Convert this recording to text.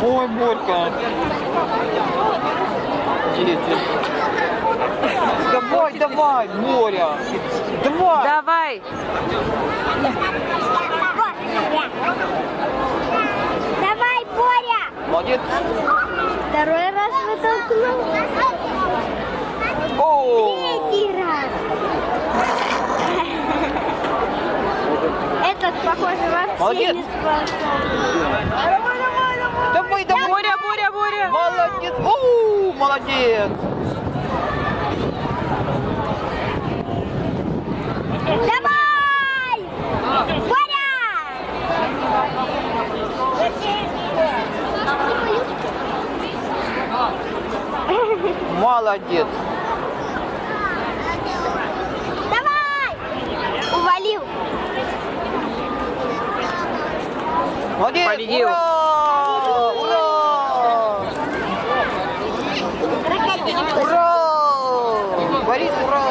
Ой, Борька. Дети. Давай, давай, Боря. Давай. Давай. Давай, Боря! Молодец. Второй раз вытолкнул. Похоже, вообще Молодец. не. Давай, давай, давай. Давай, давай. Боря, Боря, Боря. Молодец. О, молодец. Давай! Боря! Молодец. Давай! Увалил. Молодец. Победил. Ура! Ура! Ура! Борис, ура!